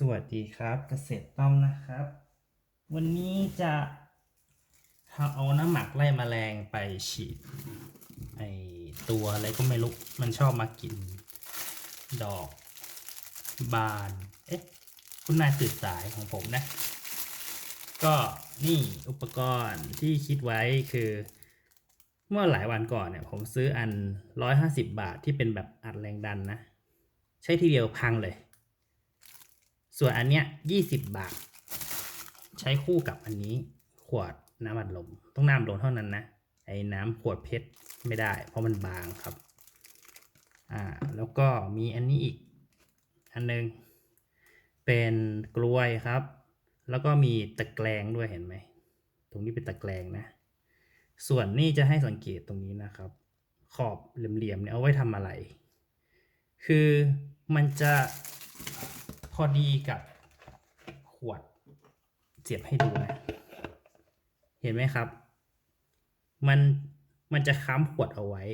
สวัสดีครับเกษตรต้อมนะครับ วันนี้จะเอาน้ำหมักไล่แมลงไปฉีดไอตัวอะไรก็ไม่รู้ มันชอบมากิน ดอกบาน เอ๊ะ คุณนายตื่นสายของผมนะ ก็นี่อุปกรณ์ที่คิดไว้คือ เมื่อหลายวันก่อนเนี่ย ผมซื้ออัน 150 บาทที่เป็นแบบอัดแรงดันนะ ใช้ทีเดียวพังเลย ส่วนอันเนี้ยยี่สิบบาท ใช้คู่กับอันนี้ ขวดน้ำอัดลม ต้องน้ำอัดลมเท่านั้นนะ ไอ้น้ำขวดเพชรไม่ได้ เพราะมันบางครับ อ่า แล้วก็มีอันนี้อีก อันหนึง เป็นกล้วยครับ แล้วก็มีตะแกรงด้วยเห็นไหม ตรงนี้เป็นตะแกรงนะ ส่วนนี่จะให้สังเกตตรงนี้นะครับ ขอบเหลี่ยมๆเนี่ยเอาไว้ทำอะไร คือมันจะ พอดีกับขวดเสียบให้ดูนะ เห็นไหมครับ มันมันจะค้ำขวดเอาไว้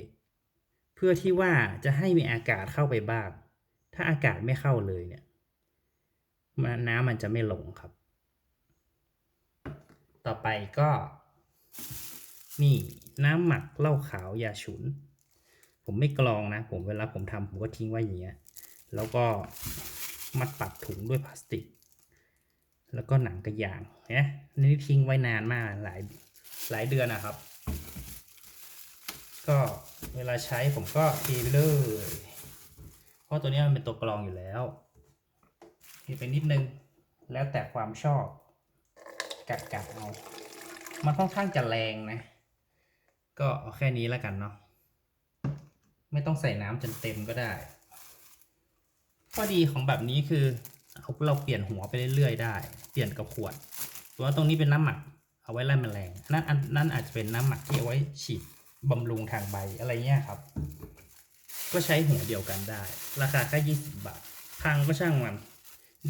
เพื่อที่ว่าจะให้มีอากาศเข้าไปบ้าง ถ้าอากาศไม่เข้าเลยเนี่ยมันน้ำมันจะไม่ลงครับ ต่อไปก็ นี่น้ำหมักเหล้าขาวยาฉุน ผมไม่กรองนะ ผมเวลาผมทำผมก็ทิ้งไว้อย่างเงี้ย แล้วก็ มัดปักถุงด้วยพลาสติก แล้วก็หนังกระยางเนี่ยนี่ทิ้งไว้นานมากหลายหลายเดือนนะครับ ก็เวลาใช้ผมก็เทไปเลย เพราะตัวนี้มันเป็นตัวกรองอยู่แล้วเทไปนิดนึงแล้วแต่ความชอบกัดกัดเอามันค่อนข้างจะแรงนะ ก็เอาแค่นี้แล้วกันเนาะไม่ต้องใส่น้ำจนเต็มก็ได้ ข้อดีของแบบนี้คือเอาเราเปลี่ยนหัวไปเรื่อยๆได้ เปลี่ยนกับขวดส่วตรงนี้เป็นน้ำหมัก เอาไว้ไล่แมลงนั่นนั่นอาจจะเป็นน้ำหมักที่เอาไว้ฉีดบำรุงทางใบอะไรเงี้ยครับ ก็ใช้หัวเดียวกันได้ ราคาแค่ยี่สิบบาท พังก็ช่างมัน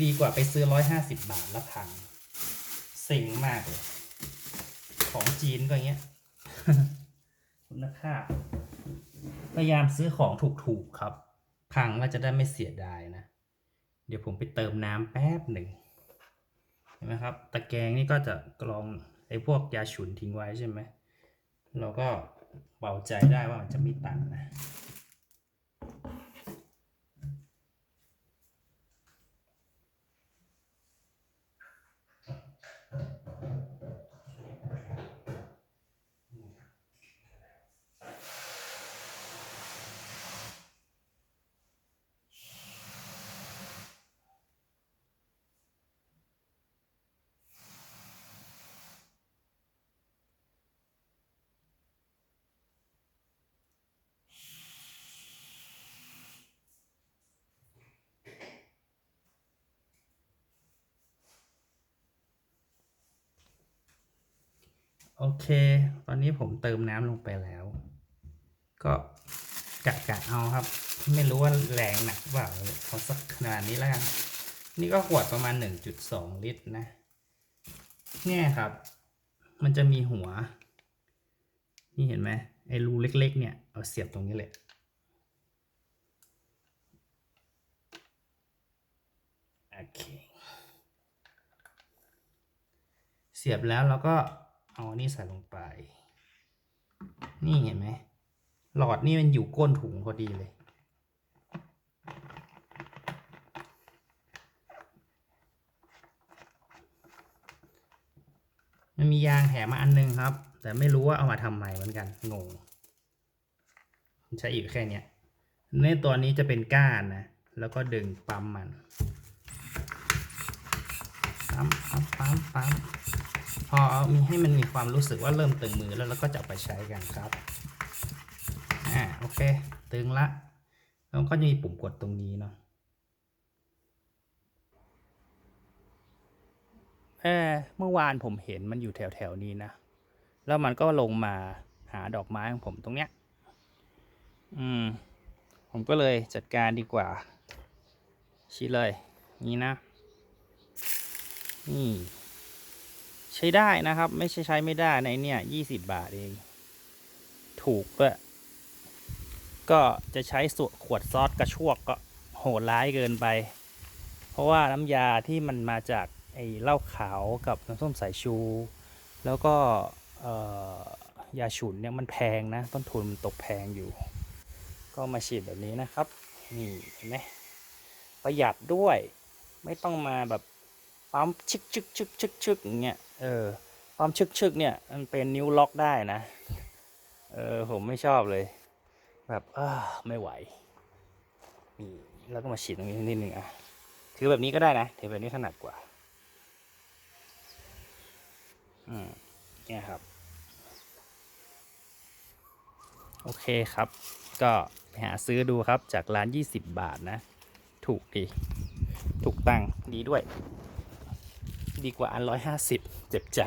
ดีกว่าไปซื้อร้อยห้าสิบบาทแล้วพังเซ็งมากเลย ของจีนก็เงี้ยคุณภาพพยายามซื้อของถูกๆครับ พังเราจะได้ไม่เสียดายนะ เดี๋ยวผมไปเติมน้ำแป๊บหนึ่งเห็นไหมครับ ตะแกรงนี่ก็จะกรองไอ้พวกยาฉุนทิ้งไว้ใช่ไหม เราก็เบาใจได้ว่ามันจะไม่ตันนะ โอเค ตอนนี้ผมเติมน้ำลงไปแล้ว ก็กะกะเอาครับ ไม่รู้ว่าแรงหนักเปล่าเอาสักขนาดนี้แล้วกันนี่ก็ขวดประมาณ 1.2 ลิตรนะ เนี่ยครับ มันจะมีหัว นี่เห็นไหมไอ้รูเล็ก ๆ เนี่ย เอาเสียบตรงนี้เลยโอเค เสียบแล้วเราก็ เอาอันนี้ใส่ลงไป นี่เห็นไหม หลอดนี่มันอยู่ก้นถุงพอดีเลย มันมียางแถมมาอันนึงครับ แต่ไม่รู้ว่าเอามาทำไมเหมือนกัน งง ใช้อีกแค่เนี้ยในตัวนี้จะเป็นก้านนะ แล้วก็ดึงปั๊มมัน ปั๊ม ปั๊ม ปั๊มปั๊ม พอมีให้มันมีความรู้สึกว่าเริ่มตึงมือแล้วเราก็จะไปใช้กันครับอ่าโอเค ตึงละแล้วก็จะมีปุ่มกดตรงนี้เนาะเออเมื่อวานผมเห็นมันอยู่แถวแถวนี้นะ แล้วมันก็ลงมาหาดอกไม้ของผมตรงเนี้ย อืม ผมก็เลยจัดการดีกว่า ชี้เลย นี่นะ นี่ ใช้ได้นะครับ ไม่ใช่ใช้ไม่ได้ในเนี่ยยี่สิบบาทเอง ถูกด้วย ก็จะใช้สวขวดซอสกระชวกก็โหดร้ายเกินไป เพราะว่าน้ำยาที่มันมาจากไอ้เหล้าขาวกับน้ำส้มสายชู แล้วก็ยาฉุนเนี่ยมันแพงนะ ต้นทุนมันตกแพงอยู่ ก็มาฉีดแบบนี้นะครับ นี่เห็นไหมประหยัดด้วยไม่ต้องมาแบบ ปั๊มชึกชึกชึกชึกชึกอย่างเงี้ยเออปั๊มชึกชึกเนี่ยมันเป็นนิ้วล็อกได้นะเออผมไม่ชอบเลย แบบเออไม่ไหวนี่แล้วก็มาฉีดตรงนี้นิดนึงอะถือแบบนี้ก็ได้นะถือแบบนี้ถนัดกว่าอืมเนี่ยครับ โอเคครับ ก็ไปหาซื้อดูครับจากร้าน 20 บาทนะ ถูกดี ถูกตังค์ดีด้วย ดีกว่าอัน150เจ็บใจ